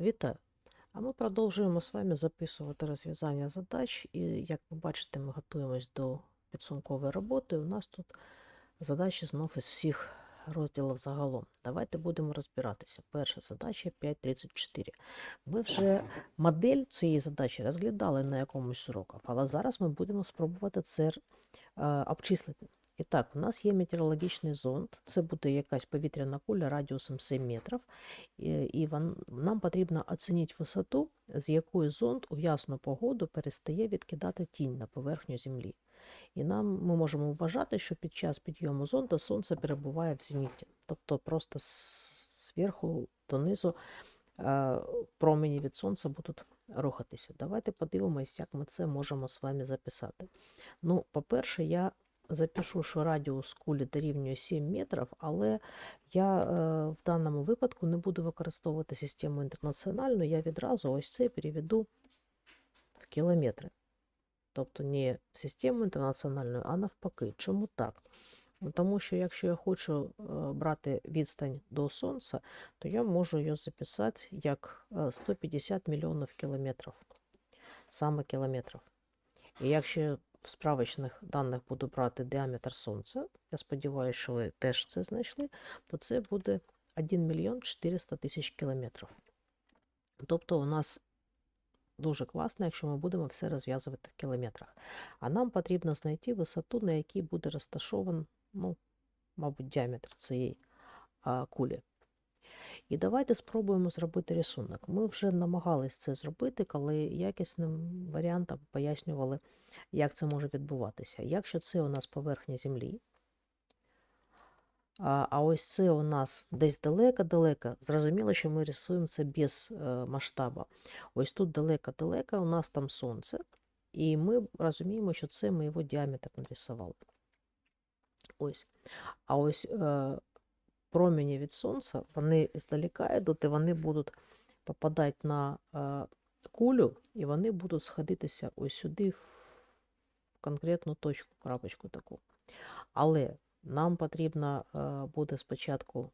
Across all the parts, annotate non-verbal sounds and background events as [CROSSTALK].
Вітаю! А ми продовжуємо з вами записувати розв'язання задач. І як ви бачите, ми готуємось до підсумкової роботи. У нас тут задачі знов із всіх розділів загалом. Давайте будемо розбиратися. Перша задача 5.34. Ми вже модель цієї задачі розглядали на якомусь уроках, але зараз ми будемо спробувати це е, обчислити. І так, у нас є метеорологічний зонд, це буде якась повітряна куля радіусом 7 метрів, і, і нам потрібно оцінити висоту, з якої зонд у ясну погоду перестає відкидати тінь на поверхню Землі. І нам ми можемо вважати, що під час підйому зонда сонце перебуває в зеніті, тобто просто зверху донизу е, промені від сонця будуть рухатися. Давайте подивимось, як ми це можемо з вами записати. Ну, по-перше, я запишу, що радіус кулі дорівнює 7 метрів, але я е, в даному випадку не буду використовувати систему інтернаціональну, я відразу ось це переведу в кілометри. Тобто не в систему інтернаціональну, а навпаки. Чому так? Ну, Тому що якщо я хочу е, брати відстань до Сонця, то я можу її записати як е, 150 мільйонів кілометрів. Саме кілометрів. І якщо в справочних даних буду брати діаметр Сонця, я сподіваюся, що ви теж це знайшли, то це буде 1 мільйон 400 тисяч кілометрів. Тобто у нас дуже класно, якщо ми будемо все розв'язувати в кілометрах. А нам потрібно знайти висоту, на якій буде розташований, ну, мабуть, діаметр цієї а, кулі. І давайте спробуємо зробити рисунок. Ми вже намагались це зробити, коли якісним варіантом пояснювали, як це може відбуватися. Якщо це у нас поверхня Землі, а, ось це у нас десь далеко-далеко, зрозуміло, що ми рисуємо це без е, масштабу. Ось тут далеко-далеко, у нас там сонце, і ми розуміємо, що це ми його діаметр нарисували. Ось. А ось е, промені від сонця, вони здалека йдуть, і вони будуть попадати на е, кулю, і вони будуть сходитися ось сюди, в конкретну точку, крапочку таку. Але нам потрібно е, буде спочатку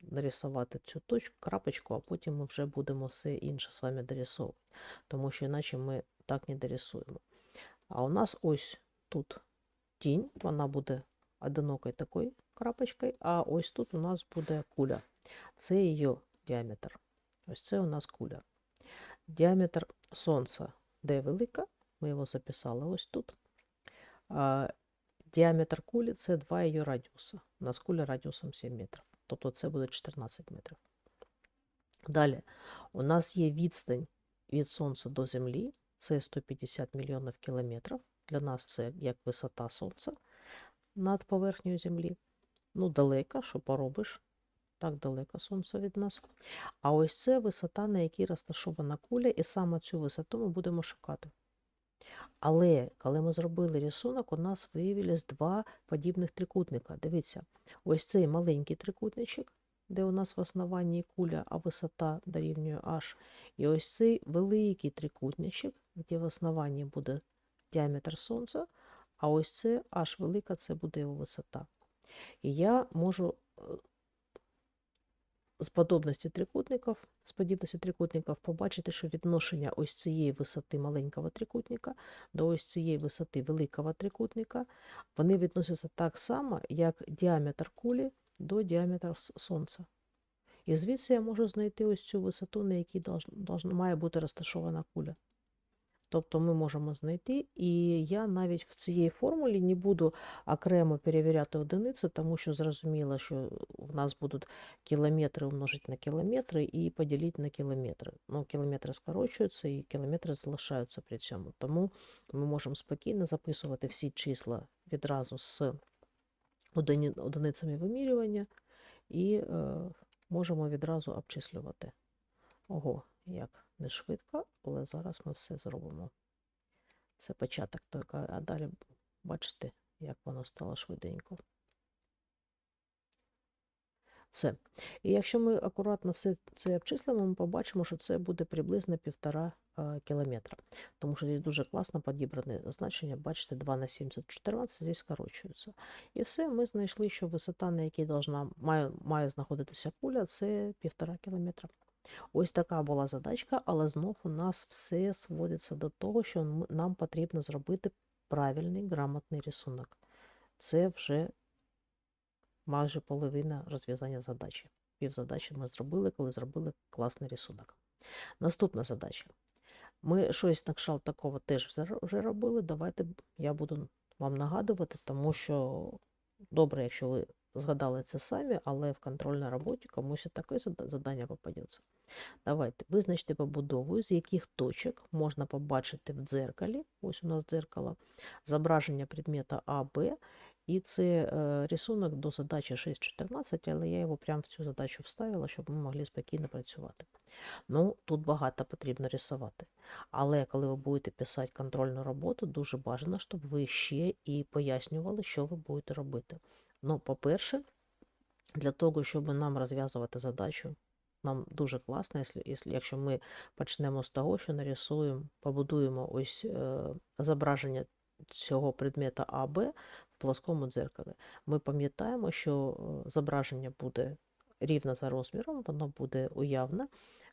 нарисувати цю точку, крапочку, а потім ми вже будемо все інше з вами дорисовувати, тому що іначе ми так не дорисуємо. А у нас ось тут тінь, вона буде одинокою такою крапочкою, а ось тут у нас буде куля. Це її діаметр. Ось це у нас куля. Діаметр Сонця, де велика, ми його записали ось тут. А, діаметр кулі це 2 її радіуса. У нас куля радіусом 7 метрів. Тобто це буде 14 метрів. Далі, у нас є відстань від Сонця до Землі, це 150 мільйонів кілометрів. Для нас це як висота Сонця над поверхнею Землі. Ну, далеко, що поробиш. Так далеко Сонце від нас. А ось це висота, на якій розташована куля, і саме цю висоту ми будемо шукати. Але коли ми зробили рисунок, у нас виявилось два подібних трикутника. Дивіться, ось цей маленький трикутничок, де у нас в основанні куля, а висота дорівнює h. І ось цей великий трикутничок, де в основанні буде діаметр Сонця, а ось це h велика, це буде його висота. І я можу з подобності трикутників, з подібності трикутників побачити, що відношення ось цієї висоти маленького трикутника до ось цієї висоти великого трикутника, вони відносяться так само, як діаметр кулі до діаметра Сонця. І звідси я можу знайти ось цю висоту, на якій має бути розташована куля. Тобто ми можемо знайти, і я навіть в цій формулі не буду окремо перевіряти одиниці, тому що зрозуміло, що в нас будуть кілометри умножити на кілометри і поділити на кілометри. Ну, кілометри скорочуються і кілометри залишаються при цьому. Тому ми можемо спокійно записувати всі числа відразу з одиницями вимірювання і е, можемо відразу обчислювати. Ого, як не швидко, але зараз ми все зробимо. Це початок тільки, а далі бачите, як воно стало швиденько. Все. І якщо ми акуратно все це обчислимо, ми побачимо, що це буде приблизно півтора е, кілометра. Тому що здесь дуже класно підібране значення. Бачите, 2 на 70, 14, здесь скорочується. І все, ми знайшли, що висота, на якій має, має знаходитися куля, це півтора кілометра. Ось така була задачка, але знов у нас все сводиться до того, що нам потрібно зробити правильний грамотний рисунок. Це вже майже половина розв'язання задачі. Пів задачі ми зробили, коли зробили класний рисунок. Наступна задача. Ми щось на кшталт такого теж вже робили. Давайте я буду вам нагадувати, тому що добре, якщо ви згадали це самі, але в контрольній роботі комусь і таке завдання попадеться. Давайте визначте побудову, з яких точок можна побачити в дзеркалі. Ось у нас дзеркало, зображення предмета А, Б. І це е, рисунок до задачі 6.14, але я його прямо в цю задачу вставила, щоб ми могли спокійно працювати. Ну, тут багато потрібно рисувати. Але коли ви будете писати контрольну роботу, дуже бажано, щоб ви ще і пояснювали, що ви будете робити. Ну, по-перше, для того, щоб нам розв'язувати задачу, нам дуже класно, якщо, ми почнемо з того, що нарисуємо, побудуємо ось е, зображення цього предмета АБ в плоскому дзеркалі. Ми пам'ятаємо, що е, зображення буде рівно за розміром, воно буде уявне,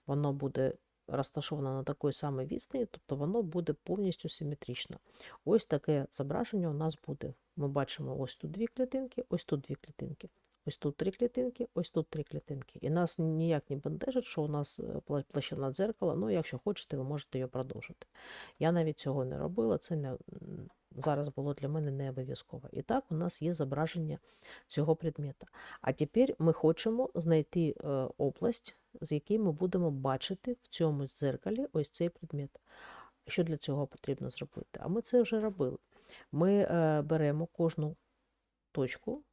воно буде розташовано на такій самій відстані, тобто воно буде повністю симетрично. Ось таке зображення у нас буде. Ми бачимо ось тут дві клітинки, ось тут дві клітинки. Ось тут три клітинки, ось тут три клітинки. І нас ніяк не бентежить, що у нас е, площина дзеркала. Ну, якщо хочете, ви можете її продовжити. Я навіть цього не робила, це не, зараз було для мене не обов'язково. І так, у нас є зображення цього предмета. А тепер ми хочемо знайти е, область, з якій ми будемо бачити в цьому дзеркалі ось цей предмет. Що для цього потрібно зробити? А ми це вже робили. Ми е, беремо кожну точку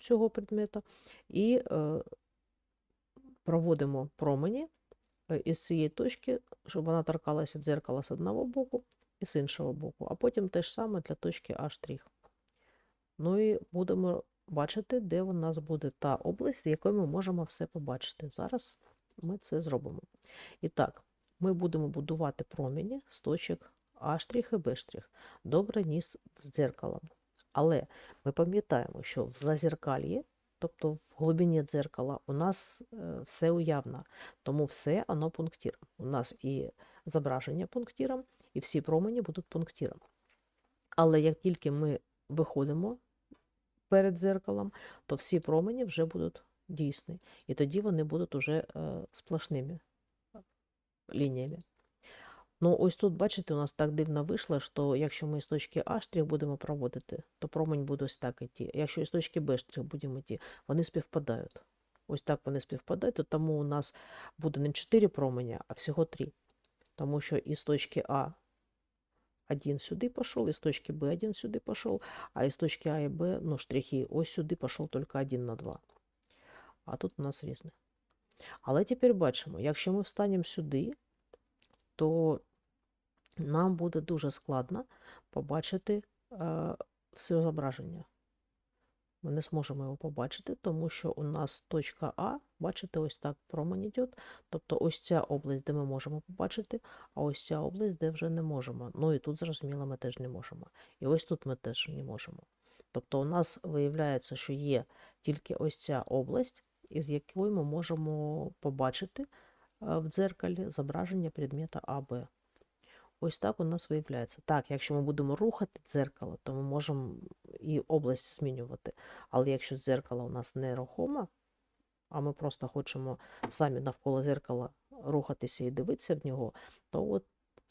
цього предмета і е, проводимо промені е, із цієї точки, щоб вона торкалася дзеркала з одного боку і з іншого боку, а потім те ж саме для точки А'. Ну і будемо бачити, де у нас буде та область, з якої ми можемо все побачити. Зараз ми це зробимо. І так, ми будемо будувати промені з точок А' і Б' до границь з дзеркалом. Але ми пам'ятаємо, що в зазеркальї, тобто в глибині дзеркала, у нас е, все уявно, тому все воно пунктиром. У нас і зображення пунктиром, і всі промені будуть пунктиром. Але як тільки ми виходимо перед дзеркалом, то всі промені вже будуть дійсні. І тоді вони будуть уже е, сплошними лініями. Ну, ось тут, бачите, у нас так дивно вийшло, що якщо ми з точки А штрих будемо проводити, то промень буде ось так йти. Якщо із точки Б штрих будемо йти, вони співпадають. Ось так вони співпадають, то тому у нас буде не 4 променя, а всього 3. Тому що із точки А один сюди пішов, із точки Б один сюди пішов, а із точки А і Б, ну, штрихи, ось сюди пішов тільки один на 2. А тут у нас різне. Але тепер бачимо, якщо ми встанемо сюди, то нам буде дуже складно побачити е, все зображення. Ми не зможемо його побачити, тому що у нас точка А, бачите, ось так промень йде. Тобто ось ця область, де ми можемо побачити, а ось ця область, де вже не можемо. Ну і тут, зрозуміло, ми теж не можемо. І ось тут ми теж не можемо. Тобто у нас виявляється, що є тільки ось ця область, із якої ми можемо побачити е, в дзеркалі зображення предмета АБ. Ось так у нас виявляється. Так, якщо ми будемо рухати дзеркало, то ми можемо і область змінювати. Але якщо дзеркало у нас нерухоме, а ми просто хочемо самі навколо дзеркала рухатися і дивитися в нього, то от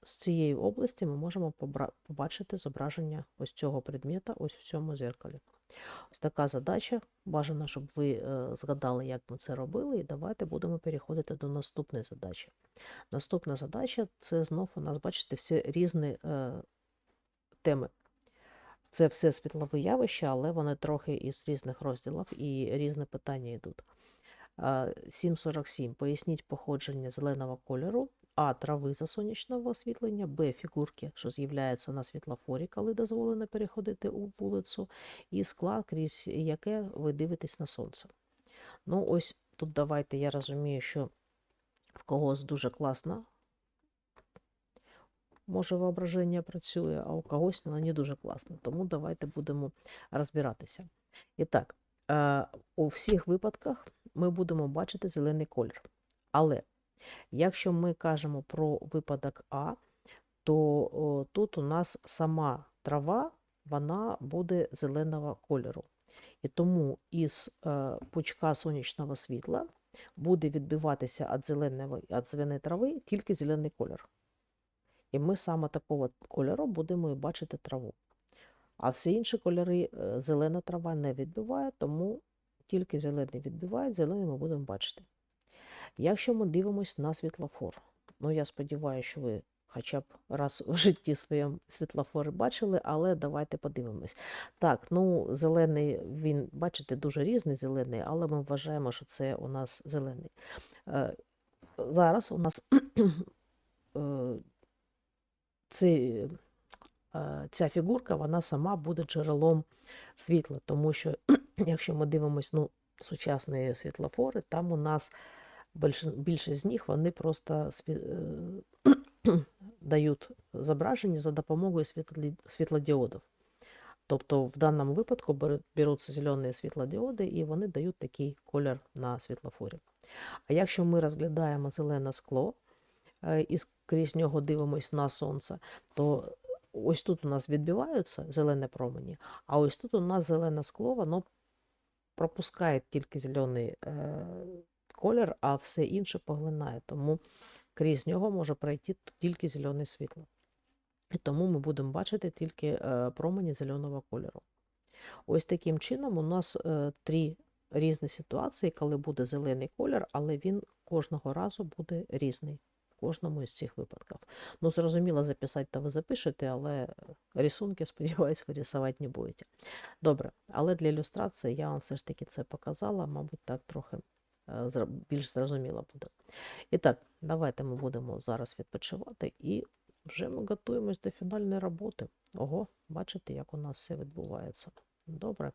з цієї області ми можемо побачити зображення ось цього предмета ось в цьому дзеркалі. Ось така задача. Бажано, щоб ви е, згадали, як ми це робили, і давайте будемо переходити до наступної задачі. Наступна задача це знов у нас, бачите, всі різні е, теми. Це все світлові явища, але вони трохи із різних розділів і різні питання йдуть. Е, 7.47. Поясніть походження зеленого кольору. А. Трави за сонячного освітлення, Б. Фігурки, що з'являються на світлофорі, коли дозволено переходити у вулицю, і скла, крізь яке ви дивитесь на сонце. Ну, ось тут давайте я розумію, що в когось дуже класно. Може, воображення працює, а у когось воно не дуже класно. Тому давайте будемо розбиратися. І так, е, у всіх випадках ми будемо бачити зелений колір. Але Якщо ми кажемо про випадок А, то тут у нас сама трава вона буде зеленого кольору. І тому із е, пучка сонячного світла буде відбиватися від зеленої, від зеленої трави тільки зелений кольор. І ми саме такого кольору будемо і бачити траву. А всі інші кольори е, зелена трава не відбиває, тому тільки зелений відбиває, зелений ми будемо бачити. Якщо ми дивимось на світлофор, ну я сподіваюся, що ви хоча б раз в житті своєму світлофори бачили, але давайте подивимось. Так, ну зелений, він, бачите, дуже різний зелений, але ми вважаємо, що це у нас зелений. Е, зараз у нас [CLEARS THROAT] е, ці, е, ця фігурка вона сама буде джерелом світла, тому що [CLEARS THROAT] якщо ми дивимося ну, сучасні світлофори, там у нас більшість з них вони просто е, [CLEARS THROAT] дають зображення за допомогою світлодіодів. Тобто в даному випадку беруться зелені світлодіоди і вони дають такий колір на світлофорі. А якщо ми розглядаємо зелене скло е, і крізь нього дивимось на сонце, то ось тут у нас відбиваються зелені промені, а ось тут у нас зелене скло, воно пропускає тільки зелений е, колір, а все інше поглинає. Тому крізь нього може пройти тільки зелене світло. І тому ми будемо бачити тільки е, промені зеленого кольору. Ось таким чином у нас е, три різні ситуації, коли буде зелений колір, але він кожного разу буде різний. Кожному із цих випадків. Ну, зрозуміло, записати то ви запишете, але рисунки, [LAUGHS] сподіваюсь, ви рисувати не будете. Добре, але для ілюстрації я вам все ж таки це показала, мабуть, так трохи е, більш зрозуміло буде. І так, давайте ми будемо зараз відпочивати і вже ми готуємось до фінальної роботи. Ого, бачите, як у нас все відбувається. Добре.